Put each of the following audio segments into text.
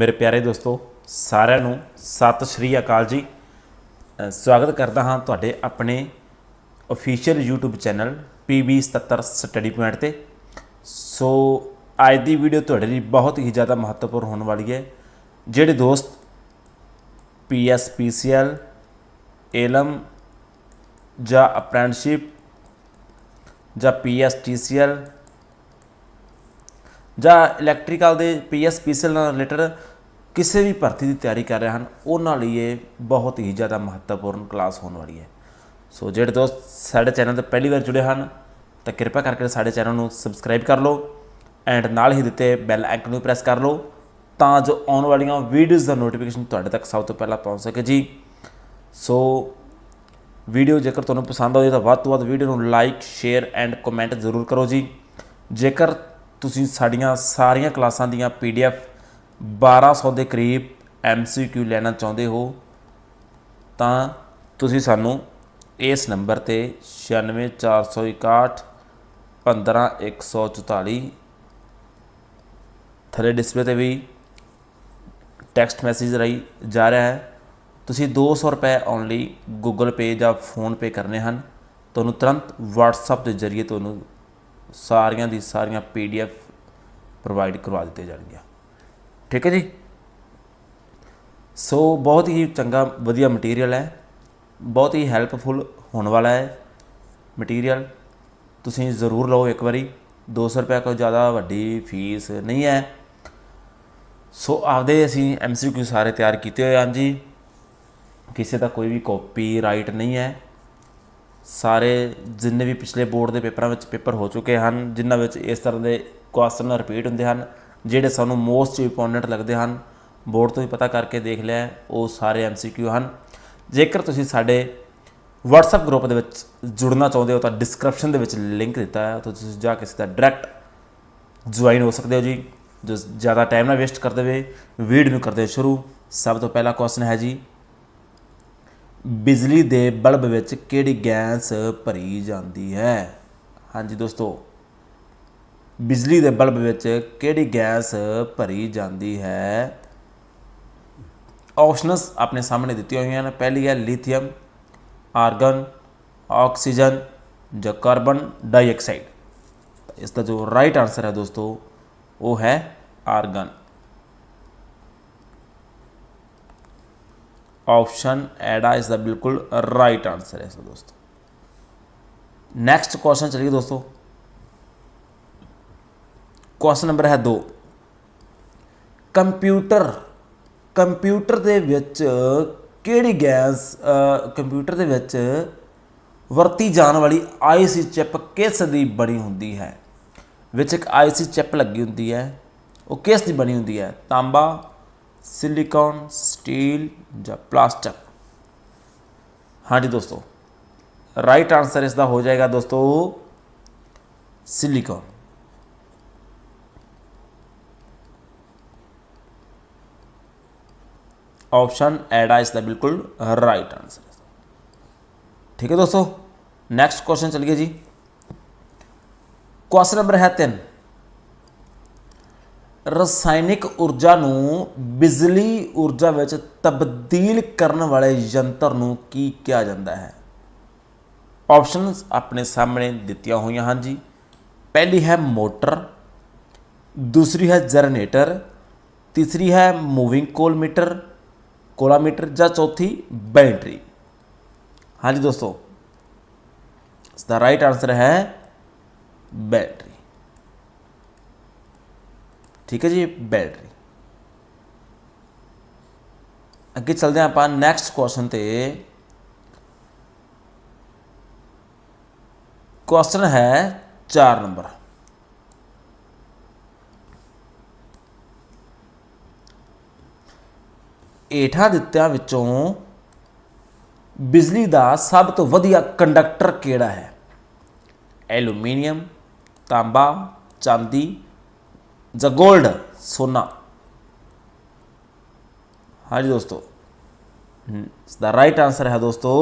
ਮੇਰੇ ਪਿਆਰੇ ਦੋਸਤੋ, ਸਾਰਿਆਂ ਨੂੰ ਸਤਿ ਸ਼੍ਰੀ ਅਕਾਲ ਜੀ। ਸਵਾਗਤ ਕਰਦਾ ਹਾਂ ਤੁਹਾਡੇ ਆਪਣੇ official YouTube channel PB77 study point ਤੇ। ਸੋ, ਅੱਜ ਦੀ ਵੀਡੀਓ ਤੁਹਾਡੇ ਲਈ ਬਹੁਤ ਹੀ ਜ਼ਿਆਦਾ ਮਹੱਤਵਪੂਰਨ ਹੋਣ ਵਾਲੀ ਹੈ। ਜਿਹੜੇ ਦੋਸਤ PSPCL ਏਲਮ ਜਾਂ ਅਪ੍ਰੈਂਟਿਸਸ਼ਿਪ ਜਾਂ PSTCL ਜਾਂ ਇਲੈਕਟ੍ਰੀਕਲ ਦੇ ਪੀਐਸਪੀਸੀਐਲ ਨਾਲ ਰਿਲੇਟਡ ਕਿਸੇ ਵੀ ਭਰਤੀ ਦੀ ਤਿਆਰੀ ਕਰ ਰਹੇ ਹਨ, ਉਹਨਾਂ ਲਈ ਇਹ ਬਹੁਤ ਹੀ ਜ਼ਿਆਦਾ ਮਹੱਤਵਪੂਰਨ ਕਲਾਸ ਹੋਣ ਵਾਲੀ ਹੈ। ਸੋ ਜਿਹੜੇ ਦੋਸਤ ਸਾਡੇ ਚੈਨਲ ਤੇ ਪਹਿਲੀ ਵਾਰ ਜੁੜੇ ਹਨ, ਤਾਂ ਕਿਰਪਾ ਕਰਕੇ ਸਾਡੇ ਚੈਨਲ ਨੂੰ ਸਬਸਕ੍ਰਾਈਬ ਕਰ ਲਓ ਐਂਡ ਨਾਲ ਹੀ ਦਿੱਤੇ ਬੈਲ ਆਈਕਨ ਨੂੰ ਪ੍ਰੈਸ ਕਰ ਲਓ ਤਾਂ ਜੋ ਆਉਣ ਵਾਲੀਆਂ ਵੀਡੀਓਜ਼ ਦਾ ਨੋਟੀਫਿਕੇਸ਼ਨ ਤੁਹਾਡੇ ਤੱਕ ਸਭ ਤੋਂ ਪਹਿਲਾਂ ਪਹੁੰਚ ਸਕੇ ਜੀ। ਸੋ ਵੀਡੀਓ ਜੇਕਰ ਤੁਹਾਨੂੰ ਪਸੰਦ ਆਉਂਦੀ ਤਾਂ ਵੱਧ ਤੋਂ ਵੱਧ ਵੀਡੀਓ ਨੂੰ ਲਾਈਕ ਸ਼ੇਅਰ ਐਂਡ ਕਮੈਂਟ ਜ਼ਰੂਰ ਕਰੋ ਜੀ। ਜੇਕਰ ਤੁਸੀਂ ਸਾਡੀਆਂ ਸਾਰੀਆਂ ਕਲਾਸਾਂ ਦੀਆਂ ਪੀਡੀਐਫ 1200 ਦੇ ਕਰੀਬ ਐਮਸੀਕਿਊ ਲੈਣਾ ਚਾਹੁੰਦੇ ਹੋ, ਤਾਂ ਤੁਸੀਂ ਸਾਨੂੰ ਇਸ ਨੰਬਰ ਤੇ 96461 15144 ਥੱਲੇ ਡਿਸਪਲੇ ਤੇ ਵੀ ਟੈਕਸਟ ਮੈਸੇਜ ਰਾਹੀਂ ਜਾ ਰਿਹਾ ਹੈ। ਤੁਸੀਂ 200 ਰੁਪਏ ਓਨਲੀ Google Pay ਜਾਂ ਫੋਨ Pay ਕਰਨੇ ਹਨ। ਤੁਹਾਨੂੰ ਤੁਰੰਤ WhatsApp ਦੇ ਜ਼ਰੀਏ ਤੁਹਾਨੂੰ ਸਾਰੀਆਂ ਦੀ ਸਾਰੀਆਂ PDF ਪ੍ਰੋਵਾਈਡ ਕਰਵਾ ਦਿੱਤੇ ਜਾਣਗੀਆਂ। ਠੀਕ ਹੈ ਜੀ? ਸੋ ਬਹੁਤ ਹੀ ਚੰਗਾ, ਵਧੀਆ ਮਟੀਰੀਅਲ ਹੈ। ਬਹੁਤ ਹੀ ਹੈਲਪਫੁਲ ਹੋਣ ਵਾਲਾ ਹੈ ਮਟੀਰੀਅਲ ਤੁਸੀਂ ਜ਼ਰੂਰ ਲਓ ਇੱਕ ਵਾਰੀ। 200 ਰੁਪਏ ਕੋਈ ਜ਼ਿਆਦਾ ਵੱਡੀ ਫੀਸ ਨਹੀਂ ਹੈ। ਸੋ ਆਪਦੇ ਅਸੀਂ ਐਮਸੀਕਿਊ ਸਾਰੇ ਤਿਆਰ ਕੀਤੇ ਹੋਏ ਹਨ ਜੀ ਕਿਸੇ ਦਾ ਕੋਈ ਵੀ ਕਾਪੀ ਰਾਈਟ ਨਹੀਂ ਹੈ। ਸਾਰੇ ਜਿੰਨੇ ਵੀ ਪਿਛਲੇ ਬੋਰਡ ਦੇ ਪੇਪਰਾਂ ਵਿੱਚ ਪੇਪਰ ਹੋ ਚੁੱਕੇ ਹਨ, ਜਿਨ੍ਹਾਂ ਵਿੱਚ ਇਸ ਤਰ੍ਹਾਂ ਦੇ ਕੁਐਸਚਨ ਰਿਪੀਟ ਹੁੰਦੇ ਹਨ ਜਿਹੜੇ ਸਾਨੂੰ ਮੋਸਟ ਇੰਪੋਰਟੈਂਟ ਲੱਗਦੇ ਹਨ, ਬੋਰਡ ਤੋਂ ਵੀ ਪਤਾ ਕਰਕੇ ਦੇਖ ਲਿਆ, ਉਹ ਸਾਰੇ ਐਮਸੀਕਿਊ ਹਨ। ਜੇਕਰ ਤੁਸੀਂ ਸਾਡੇ WhatsApp ਗਰੁੱਪ ਦੇ ਵਿੱਚ ਜੁੜਨਾ ਚਾਹੁੰਦੇ ਹੋ, ਤਾਂ ਡਿਸਕ੍ਰਿਪਸ਼ਨ ਦੇ ਵਿੱਚ ਲਿੰਕ ਦਿੱਤਾ ਹੈ, ਉੱਥੇ ਤੁਸੀਂ ਜਾ ਕੇ ਸਿੱਧਾ ਡਾਇਰੈਕਟ ਜੁਆਇਨ ਹੋ ਸਕਦੇ ਹੋ ਜੀ। ਜੋ ਜ਼ਿਆਦਾ ਟਾਈਮ ਨਾ ਵੇਸਟ ਕਰਦੇ ਹੋਏ ਵੀਡੀਓ ਨੂੰ ਕਰਦੇ ਸ਼ੁਰੂ। ਸਭ ਤੋਂ ਪਹਿਲਾ ਕੁਐਸਚਨ ਹੈ ਜੀ, ਬਿਜਲੀ ਦੇ ਬਲਬ ਵਿੱਚ ਕਿਹੜੀ ਗੈਸ ਭਰੀ ਜਾਂਦੀ ਹੈ? ਹਾਂਜੀ ਦੋਸਤੋ ਬਿਜਲੀ ਦੇ ਬਲਬ ਵਿੱਚ ਕਿਹੜੀ ਗੈਸ ਭਰੀ ਜਾਂਦੀ ਹੈ? ਆਪਸ਼ਨਸ ਆਪਣੇ ਸਾਹਮਣੇ ਦਿੱਤੀਆਂ ਹੋਈਆਂ ਨੇ। ਪਹਿਲੀ ਹੈ ਲਿਥੀਅਮ, ਆਰਗਨ, ਆਕਸੀਜਨ ਜਾਂ ਕਾਰਬਨ ਡਾਈਆਕਸਾਈਡ। ਇਸ ਦਾ ਜੋ ਰਾਈਟ ਆਨਸਰ ਹੈ ਦੋਸਤੋ, ਉਹ ਹੈ ਆਰਗਨ। ਆਪਸ਼ਨ ਐਡਾ, ਇਸ ਦਾ ਬਿਲਕੁਲ ਰਾਈਟ ਆਨਸਰ ਹੈ ਇਸ ਦਾ ਦੋਸਤੋ। ਨੈਕਸਟ ਕੁਐਸਚਨ ਚਲਿਏ ਦੋਸਤੋ। ਕੁਐਸਚਨ ਨੰਬਰ ਹੈ 2 ਕੰਪਿਊਟਰ ਕੰਪਿਊਟਰ ਦੇ ਵਿੱਚ ਕਿਹੜੀ ਗੈਸ ਕੰਪਿਊਟਰ ਦੇ ਵਿੱਚ ਵਰਤੀ ਜਾਣ ਵਾਲੀ ਆਈਸੀ ਚਿਪ ਕਿਸ ਦੀ ਬਣੀ ਹੁੰਦੀ ਹੈ? ਵਿੱਚ ਇੱਕ ਆਈਸੀ ਚਿਪ ਲੱਗੀ ਹੁੰਦੀ ਹੈ। ਉਹ ਕਿਸ ਦੀ ਬਣੀ ਹੁੰਦੀ ਹੈ? ਤਾਂਬਾ ਸਿਲੀਕਨ ਸਟੀਲ ਜਾਂ ਪਲਾਸਟਿਕ ਹਾਂਜੀ ਦੋਸਤੋ ਰਾਈਟ ਆਨਸਰ ਇਸ ਦਾ ਹੋ ਜਾਏਗਾ ਦੋਸਤੋ ਸਿਲੀਕਨ ਆਪਸ਼ਨ ਐਡਾ ਇਸ ਦਾ ਬਿਲਕੁਲ ਰਾਈਟ ਆਨਸਰ ਹੈ ਠੀਕ ਹੈ ਦੋਸਤੋ ਨੈਕਸਟ ਕੁਐਸਚਨ ਚਲਿਏ ਜੀ ਕੁਐਸਚਨ ਨੰਬਰ ਹੈ 3 ਰਸਾਇਣਿਕ ਊਰਜਾ ਨੂੰ ਬਿਜਲੀ ਊਰਜਾ ਵਿੱਚ ਤਬਦੀਲ ਕਰਨ ਵਾਲੇ ਯੰਤਰ ਨੂੰ ਕੀ ਕਿਹਾ ਜਾਂਦਾ ਹੈ ਆਪਸ਼ਨਸ ਆਪਣੇ ਸਾਹਮਣੇ ਦਿੱਤੀਆਂ ਹੋਈਆਂ ਹਨ ਜੀ ਪਹਿਲੀ ਹੈ ਮੋਟਰ ਦੂਸਰੀ ਹੈ ਜਨਰੇਟਰ ਤੀਸਰੀ ਹੈ ਮੂਵਿੰਗ ਕੋਲ ਮੀਟਰ ਕੋਲਾਮੀਟਰ ਜਾਂ ਚੌਥੀ ਬੈਟਰੀ ਹਾਂਜੀ ਦੋਸਤੋ ਇਸ ਦਾ ਰਾਈਟ ਆਨਸਰ ਹੈ ਬੈਟਰੀ ਠੀਕ ਹੈ ਜੀ ਬੈਟਰੀ ਅੱਗੇ ਚੱਲਦੇ ਹਾਂ ਆਪਾਂ ਨੈਕਸਟ ਕੁਐਸਚਨ ਤੇ ਕੁਐਸਚਨ ਹੈ 4 ਨੰਬਰ ਏਠਾਂ ਦਿੱਤਿਆਂ ਵਿੱਚੋਂ ਬਿਜਲੀ ਦਾ ਸਭ ਤੋਂ ਵਧੀਆ ਕੰਡਕਟਰ ਕਿਹੜਾ ਹੈ? ਐਲੂਮੀਨੀਅਮ, ਤਾਂਬਾ, ਚਾਂਦੀ ਜਾਂ 골ਡ ਸੋਨਾ। ਹਾਂਜੀ ਦੋਸਤੋ ਦਾ ਰਾਈਟ ਆਨਸਰ ਹੈ ਦੋਸਤੋ,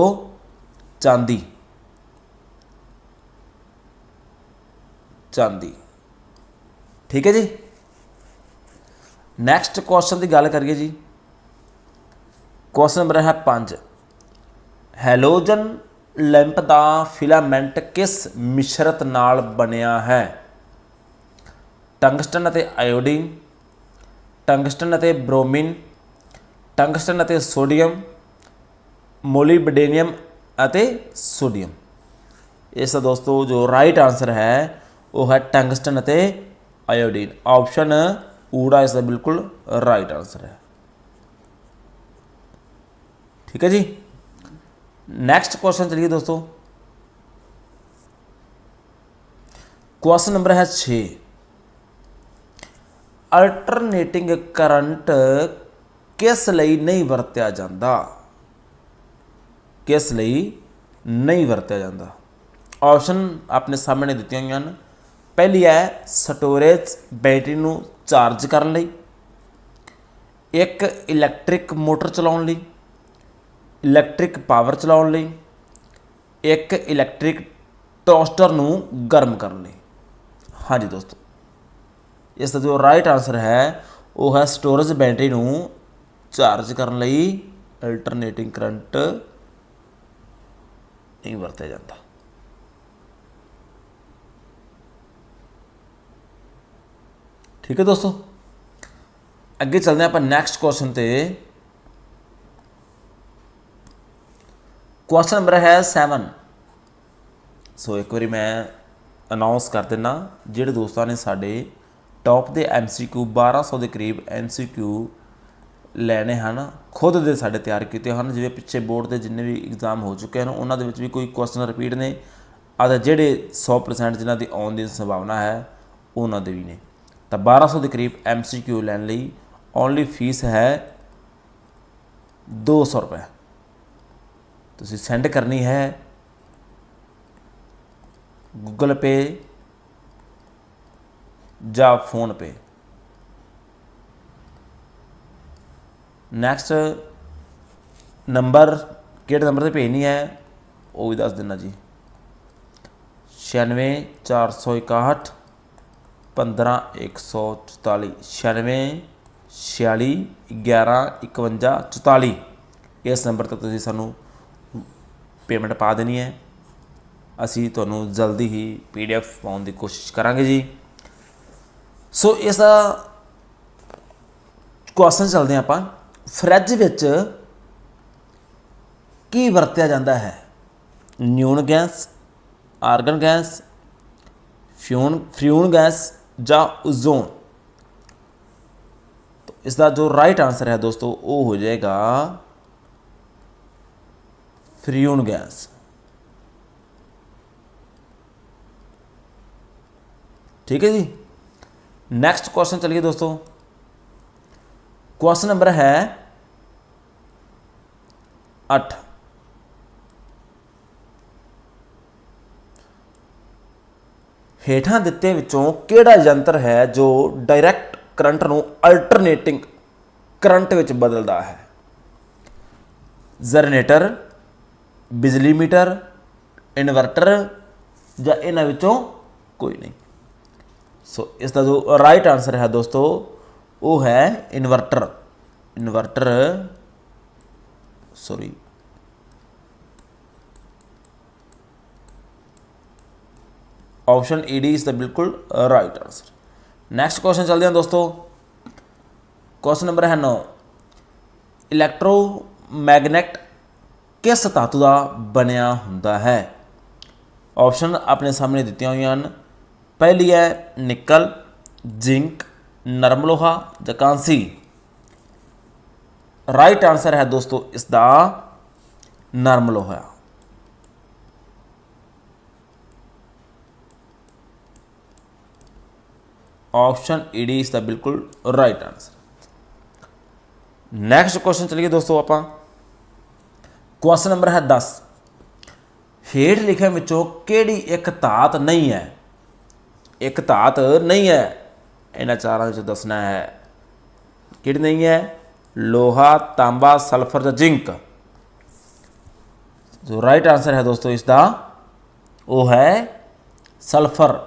ਚਾਂਦੀ। ਚਾਂਦੀ। ਠੀਕ ਹੈ ਜੀ? ਨੈਕਸਟ ਕੁਐਸਚਨ ਦੀ ਗੱਲ ਕਰੀਏ ਜੀ। ਕੁਐਸਚਨ ਨੰਬਰ ਹੈ 5 ਹੈਲੋਜਨ ਲੈਂਪ ਦਾ ਫਿਲਾਮੈਂਟ ਕਿਸ ਮਿਸ਼ਰਤ ਨਾਲ ਬਣਿਆ ਹੈ? ਟੰਗਸਟਨ ਅਤੇ ਆਇਓਡੀਨ, ਟੰਗਸਟਨ ਅਤੇ ਬ੍ਰੋਮੀਨ, ਟੰਗਸਟਨ ਅਤੇ ਸੋਡੀਅਮ, ਮੋਲੀਬਡੇਨੀਅਮ ਅਤੇ ਸੋਡੀਅਮ। ਇਸ ਦਾ ਦੋਸਤੋ ਜੋ ਰਾਈਟ ਆਨਸਰ ਹੈ, ਉਹ ਹੈ ਟੰਗਸਟਨ ਅਤੇ ਆਇਓਡੀਨ। ਆਪਸ਼ਨ ਊੜਾ ਇਸ ਦਾ ਬਿਲਕੁਲ ਰਾਈਟ ਆਨਸਰ ਹੈ। ਠੀਕ ਹੈ ਜੀ? ਨੈਕਸਟ ਕੁਐਸਚਨ ਚਲਿਏ ਦੋਸਤੋ। ਕੁਐਸਚਨ ਨੰਬਰ ਹੈ 6 ਅਲਟਰਨੇਟਿੰਗ ਕਰੰਟ ਕਿਸ ਲਈ ਨਹੀਂ ਵਰਤਿਆ ਜਾਂਦਾ? ਕਿਸ ਲਈ ਨਹੀਂ ਵਰਤਿਆ ਜਾਂਦਾ? ਆਪਸ਼ਨ ਆਪਣੇ ਸਾਹਮਣੇ ਦਿੱਤੀਆਂ ਹੋਈਆਂ ਹਨ। ਪਹਿਲੀ ਹੈ ਸਟੋਰੇਜ ਬੈਟਰੀ ਨੂੰ ਚਾਰਜ ਕਰਨ ਲਈ। ਇੱਕ ਇਲੈਕਟ੍ਰਿਕ ਮੋਟਰ ਚਲਾਉਣ ਲਈ। ਇਲੈਕਟ੍ਰਿਕ ਪਾਵਰ ਚਲਾਉਣ ਲਈ, ਇੱਕ ਇਲੈਕਟ੍ਰਿਕ ਟੋਸਟਰ ਨੂੰ ਗਰਮ ਕਰਨ ਲਈ। ਹਾਂਜੀ ਦੋਸਤੋ, ਇਸ ਦਾ ਜੋ ਰਾਈਟ ਆਨਸਰ ਹੈ, ਉਹ ਹੈ ਸਟੋਰੇਜ ਬੈਟਰੀ ਨੂੰ ਚਾਰਜ ਕਰਨ ਲਈ ਅਲਟਰਨੇਟਿੰਗ ਕਰੰਟ ਨਹੀਂ ਵਰਤਿਆ ਜਾਂਦਾ। ਠੀਕ ਹੈ ਦੋਸਤੋ? ਅੱਗੇ ਚੱਲਦੇ ਹਾਂ ਆਪਾਂ ਨੈਕਸਟ ਕੁਐਸਚਨ ਤੇ। ਕੁਐਸਚਨ ਨੰਬਰ ਹੈ 7 ਸੋ ਇੱਕ ਵਾਰੀ ਮੈਂ ਅਨਾਉਂਸ ਕਰ ਦਿੰਨਾ, ਜਿਹੜੇ ਦੋਸਤਾਂ ਨੇ ਸਾਡੇ ਟੌਪ ਦੇ MCQ 1200 ਦੇ ਕਰੀਬ MCQ ਲੈਣੇ ਹਨ, ਖੁਦ ਦੇ ਸਾਡੇ ਤਿਆਰ ਕੀਤੇ ਹਨ, ਜਿਵੇਂ ਪਿੱਛੇ ਬੋਰਡ ਦੇ ਜਿੰਨੇ ਵੀ ਐਗਜ਼ਾਮ ਹੋ ਚੁੱਕੇ ਹਨ, ਉਹਨਾਂ ਦੇ ਵਿੱਚ ਵੀ ਕੋਈ ਕੁਐਸਚਨ ਰਿਪੀਟ ਨੇ, ਅਤੇ ਜਿਹੜੇ 100% ਜਿਨ੍ਹਾਂ ਦੀ ਆਉਣ ਦੀ ਸੰਭਾਵਨਾ ਹੈ, ਉਹਨਾਂ ਦੇ ਵੀ ਨੇ। ਤਾਂ 1200 ਦੇ ਕਰੀਬ MCQ ਲੈਣ ਲਈ ਓਨਲੀ ਫੀਸ ਹੈ 200 ਰੁਪਏ। ਤੁਸੀਂ ਸੈਂਡ ਕਰਨੀ ਹੈ ਗੂਗਲ ਪੇ ਜਾਂ ਫੋਨ ਪੇ ਨੈਕਸਟ ਨੰਬਰ ਕਿਹੜੇ ਨੰਬਰ ਤੇ ਭੇਜਣੀ ਹੈ, ਉਹ ਵੀ ਦੱਸ ਦੇਣਾ ਜੀ। 96 461 15144 96 46 11 51 44 ਇਸ ਨੰਬਰ ਤੇ ਤੁਸੀਂ ਸਾਨੂੰ ਪੇਮੈਂਟ ਪਾ ਦੇਣੀ ਹੈ। ਅਸੀਂ ਤੁਹਾਨੂੰ ਜਲਦੀ ਹੀ ਪੀਡੀਐਫ ਪਾਉਣ ਦੀ ਕੋਸ਼ਿਸ਼ ਕਰਾਂਗੇ ਜੀ। ਸੋ ਇਸ ਦਾ ਕੁਐਸਚਨ ਚੱਲਦੇ ਹਾਂ ਆਪਾਂ। ਫ੍ਰਿਜ ਵਿੱਚ ਕੀ ਵਰਤਿਆ ਜਾਂਦਾ ਹੈ? Neon gas argon gas ਫਿਊਨ ਫਿਊਨ gas ਜਾਂ ਓਜ਼ੋਨ ਇਸ ਦਾ ਜੋ ਰਾਈਟ ਆਨਸਰ ਹੈ ਦੋਸਤੋ, ਉਹ ਹੋ ਜਾਏਗਾ ਫਰਿਊਨ ਗੈਸ। ਠੀਕ ਹੈ ਜੀ? ਨੈਕਸਟ ਕੁਐਸਚਨ ਚਲਿए ਦੋਸਤੋ। ਕੁਐਸਚਨ ਨੰਬਰ ਹੈ 8 ਹੇਠਾਂ ਦਿੱਤੇ ਵਿੱਚੋਂ ਕਿਹੜਾ ਯੰਤਰ ਹੈ ਜੋ ਡਾਇਰੈਕਟ ਕਰੰਟ ਨੂੰ ਅਲਟਰਨੇਟਿੰਗ ਕਰੰਟ ਵਿੱਚ ਬਦਲਦਾ ਹੈ? ਜਨਰੇਟਰ ਬਿਜਲੀ ਮੀਟਰ, ਇਨਵਰਟਰ ਜਾਂ ਇਹਨਾਂ ਵਿੱਚੋਂ ਕੋਈ ਨਹੀਂ। ਸੋ ਇਸ ਦਾ ਜੋ ਰਾਈਟ ਆਨਸਰ ਹੈ ਦੋਸਤੋ, ਉਹ ਹੈ inverter. Inverter sorry option D ਇਸ ਦਾ ਬਿਲਕੁਲ ਰਾਈਟ ਆਨਸਰ ਨੈਕਸਟ ਕੁਐਸਚਨ ਚੱਲਦੇ ਹਾਂ ਦੋਸਤੋ। ਕੁਐਸਚਨ ਨੰਬਰ ਹੈ 9 ਇਲੈਕਟ੍ਰੋਮੈਗਨੈਟ ਕਿਸ ਧਾਤੂ ਦਾ ਬਣਿਆ ਹੁੰਦਾ ਹੈ? ਆਪਸ਼ਨ ਆਪਣੇ ਸਾਹਮਣੇ ਦਿੱਤੀਆਂ ਹੋਈਆਂ ਹਨ। ਪਹਿਲੀ ਹੈ ਨਿਕਲ, ਜ਼ਿੰਕ, ਨਰਮ ਲੋਹਾ ਜਾਂ ਕਾਂਸੀ। ਰਾਈਟ ਆਨਸਰ ਹੈ ਦੋਸਤੋ ਇਸ ਦਾ ਨਰਮ ਲੋਹਾ। ਆਪਸ਼ਨ ਈਡੀ ਇਸ ਦਾ ਬਿਲਕੁਲ ਰਾਈਟ ਆਨਸਰ ਨੈਕਸਟ ਕੁਐਸਚਨ ਚਲਿਏ ਦੋਸਤੋ ਆਪਾਂ। ਕੁਐਸਚਨ ਨੰਬਰ ਹੈ 10 ਹੇਠ ਲਿਖਿਆਂ ਵਿੱਚੋਂ ਕਿਹੜੀ ਇੱਕ ਧਾਤ ਨਹੀਂ ਹੈ? ਇੱਕ ਧਾਤ ਨਹੀਂ ਹੈ। ਇਹਨਾਂ ਚਾਰਾਂ ਵਿੱਚ ਦੱਸਣਾ ਹੈ। ਕਿਹੜੀ ਨਹੀਂ ਹੈ? ਲੋਹਾ, ਤਾਂਬਾ, ਸਲਫਰ ਜਾਂ ਜ਼ਿੰਕ? ਜੋ ਰਾਈਟ ਆਨਸਰ ਹੈ ਦੋਸਤੋ ਇਸ ਦਾ ਉਹ ਹੈ ਸਲਫਰ।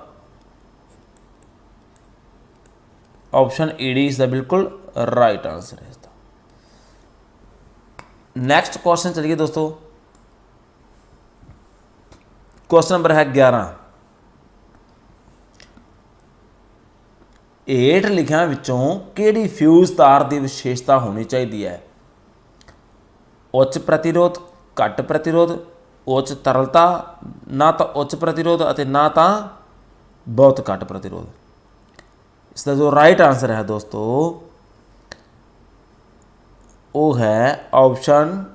ਆਪਸ਼ਨ ਈਡੀ ਇਸ ਦਾ ਬਿਲਕੁਲ ਰਾਈਟ ਆਨਸਰ ਹੈ। ਨੈਕਸਟ ਕੁਐਸਚਨ ਚਲਿਏ ਦੋਸਤੋ। ਕੁਐਸਚਨ ਨੰਬਰ ਹੈ 11 ਹੇਠ ਲਿਖਿਆਂ ਵਿੱਚੋਂ ਕਿਹੜੀ ਫਿਊਜ਼ ਤਾਰ ਦੀ ਵਿਸ਼ੇਸ਼ਤਾ ਹੋਣੀ ਚਾਹੀਦੀ ਹੈ? ਉੱਚ ਪ੍ਰਤੀਰੋਧ, ਘੱਟ ਪ੍ਰਤੀਰੋਧ, ਉੱਚ ਤਰਲਤਾ, ਨਾ ਤਾਂ ਉੱਚ ਪ੍ਰਤੀਰੋਧ ਅਤੇ ਨਾ ਤਾਂ ਬਹੁਤ ਘੱਟ ਪ੍ਰਤੀਰੋਧ। ਇਸ ਦਾ ਜੋ ਰਾਈਟ ਆਨਸਰ ਹੈ ਦੋਸਤੋ ਉਹ ਹੈ ਆਪਸ਼ਨ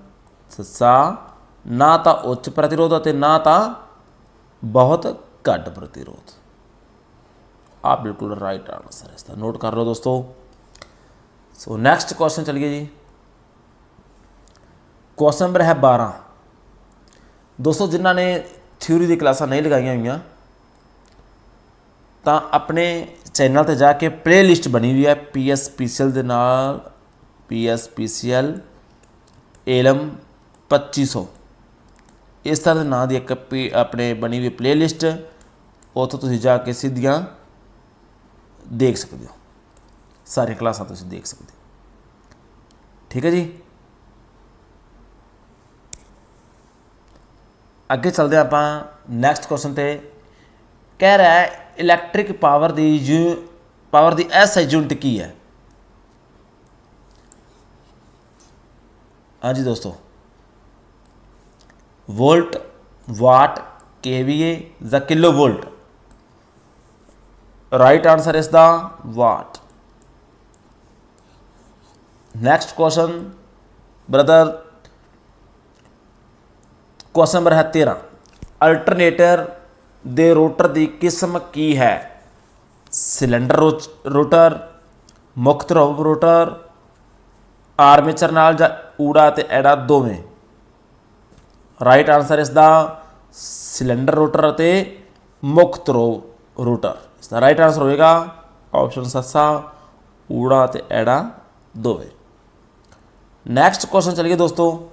ਸੱਸਾ, ਨਾ ਤਾਂ ਉੱਚ ਪ੍ਰਤੀਰੋਧ ਅਤੇ ਨਾ ਤਾਂ ਬਹੁਤ ਘੱਟ ਪ੍ਰਤੀਰੋਧ। ਆ ਬਿਲਕੁਲ ਰਾਈਟ ਆਨਸਰ ਹੈ ਇਸ ਦਾ। ਨੋਟ ਕਰ ਲਓ ਦੋਸਤੋ। ਸੋ ਨੈਕਸਟ ਕੁਐਸਚਨ ਚਲਿਏ ਜੀ। ਕੁਐਸਚਨ ਨੰਬਰ ਹੈ 12 ਦੋਸਤੋ, ਜਿਨ੍ਹਾਂ ਨੇ ਥਿਊਰੀ ਦੀ ਕਲਾਸਾਂ ਨਹੀਂ ਲਗਾਈਆਂ ਹੋਈਆਂ, ਤਾਂ ਆਪਣੇ ਚੈਨਲ ਤੇ ਜਾ ਕੇ ਪਲੇਲਿਸਟ ਬਣੀ ਹੋਈ ਹੈ ਪੀਐਸਪੀਸੀਐਲ ਦੇ ਨਾਲ। ਪੀਐਸਪੀਸੀਐਲ, ਏਲਮ 2500 ਇਸ ਤਰ੍ਹਾਂ ਦੇ ਨਾਂ ਦੀ ਇੱਕ ਪੀ- ਆਪਣੇ ਬਣੀ ਹੋਈ ਪਲੇਲਿਸਟ ਉੱਥੋਂ ਤੁਸੀਂ ਜਾ ਕੇ ਸਿੱਧੀਆਂ ਦੇਖ ਸਕਦੇ ਹੋ। ਸਾਰੀਆਂ ਕਲਾਸਾਂ ਤੁਸੀਂ ਦੇਖ ਸਕਦੇ ਹੋ। ਠੀਕ ਹੈ ਜੀ? ਅੱਗੇ ਚੱਲਦੇ ਹਾਂ ਆਪਾਂ ਨੈਕਸਟ ਕੁਐਸਚਨ ਤੇ। ਕਹਿ ਰਿਹਾ ਹੈ ਇਲੈਕਟ੍ਰਿਕ ਪਾਵਰ ਦੀ ਯੂ ਪਾਵਰ ਦੀ ਐਸ ਯੂਨਿਟ ਕੀ ਹੈ? ਹਾਂਜੀ ਦੋਸਤੋ ਵੋਲਟ ਵਾਟ ਕੇਵੀਏ ਜਾਂ ਕਿਲੋ ਵੋਲਟ ਰਾਈਟ ਆਨਸਰ ਇਸ ਦਾ watt next question brother question number ਹੈ 13 ਅਲਟਰਨੇਟਰ ਦੇ ਰੋਟਰ ਦੀ ਕਿਸਮ ਕੀ ਹੈ ਸਿਲੰਡਰ ਰੋਚ- ਰੋਟਰ ਮੁੱਖ ਧਰੁਵ ਰੋਟਰ ਆਰਮੇਚਰ ਨਾਲ ਜਾਂ ਊੜਾ ਤੇ ਐੜਾ ਦੋਵੇਂ। ਰਾਈਟ ਆਨਸਰ ਇਸ ਦਾ ਸਿਲੰਡਰ ਰੋਟਰ ਅਤੇ ਮੁੱਖ ਧਰੁਵ ਰੋਟਰ ਇਸ ਦਾ ਰਾਈਟ ਆਨਸਰ ਹੋਏਗਾ ਆਪਸ਼ਨ ਸੱਸਾ, ਊੜਾ ਤੇ ਐੜਾ ਦੋਵੇਂ। ਨੈਕਸਟ ਕੁਐਸਚਨ ਚਲੀਏ ਦੋਸਤੋ।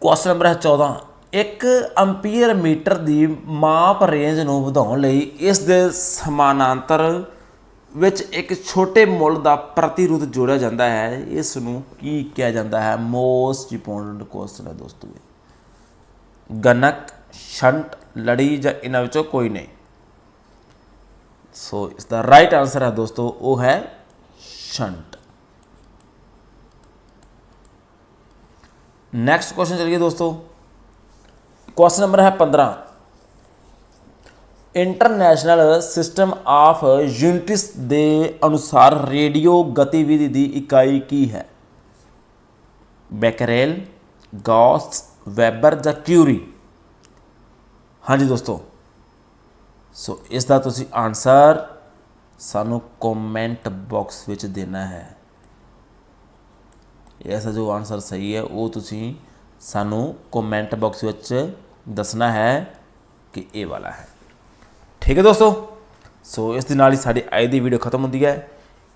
ਕੁਐਸਚਨ ਨੰਬਰ ਹੈ 14 ਇੱਕ ਐਂਪੀਅਰ ਮੀਟਰ ਦੀ ਮਾਪ ਰੇਂਜ ਨੂੰ ਵਧਾਉਣ ਲਈ ਇਸ ਦੇ ਸਮਾਨਾਂਤਰ ਵਿੱਚ ਇੱਕ ਛੋਟੇ ਮੁੱਲ ਦਾ ਪ੍ਰਤੀਰੋਧ ਜੋੜਿਆ ਜਾਂਦਾ ਹੈ। ਇਸ ਨੂੰ ਕੀ ਕਿਹਾ ਜਾਂਦਾ ਹੈ? ਮੋਸਟ ਇੰਪੋਰਟੈਂਟ ਕੁਐਸਚਨ ਹੈ ਦੋਸਤੋ ਇਹ। ਗਨਕ ਸ਼ੰਟ ਲੜੀ ਜਾਂ ਇਹਨਾਂ ਵਿੱਚੋਂ ਕੋਈ ਨਹੀਂ। ਸੋ ਇਸ ਦਾ ਰਾਈਟ ਆਨਸਰ ਹੈ ਦੋਸਤੋ, ਉਹ ਹੈ ਸ਼ੰਟ ਨੈਕਸਟ ਕੁਐਸਚਨ ਚਲਿਏ ਦੋਸਤੋ। ਕੁਐਸਚਨ ਨੰਬਰ ਹੈ 15 ਇੰਟਰਨੈਸ਼ਨਲ ਸਿਸਟਮ ਆਫ ਯੂਨਿਟਸ ਦੇ ਅਨੁਸਾਰ ਰੇਡੀਓ ਗਤੀਵਿਧੀ ਦੀ ਇਕਾਈ ਕੀ ਹੈ? ਬੈਕਰੇਲ, ਗੌਸ, ਵੈਬਰ ਜਾਂ ਕਿਊਰੀ? ਹਾਂਜੀ ਦੋਸਤੋ। ਸੋ ਇਸ ਦਾ ਤੁਸੀਂ ਆਨਸਰ ਸਾਨੂੰ ਕਮੈਂਟ ਬਾਕਸ ਵਿੱਚ ਦੇਣਾ ਹੈ। ਐਸਾ ਜੋ ਆਨਸਰ ਸਹੀ ਹੈ, ਉਹ ਤੁਸੀਂ ਸਾਨੂੰ ਕਮੈਂਟ ਬਾਕਸ ਵਿੱਚ ਦੱਸਣਾ ਹੈ ਕਿ ਇਹ ਵਾਲਾ ਹੈ। ਠੀਕ ਹੈ ਦੋਸਤੋ? ਸੋ ਇਸ ਦੇ ਨਾਲ ਹੀ ਸਾਡੀ ਅੱਜ ਦੀ ਵੀਡੀਓ ਖਤਮ ਹੁੰਦੀ ਹੈ।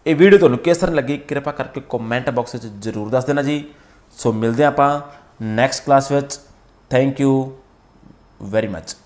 ਇਹ ਵੀਡੀਓ ਤੁਹਾਨੂੰ ਕਿਸ ਤਰ੍ਹਾਂ ਲੱਗੀ, ਕਿਰਪਾ ਕਰਕੇ ਕਮੈਂਟ ਬਾਕਸ ਵਿੱਚ ਜ਼ਰੂਰ ਦੱਸ ਦੇਣਾ ਜੀ। ਸੋ ਮਿਲਦੇ ਹਾਂ ਆਪਾਂ ਨੈਕਸਟ ਕਲਾਸ ਵਿੱਚ। Thank you very much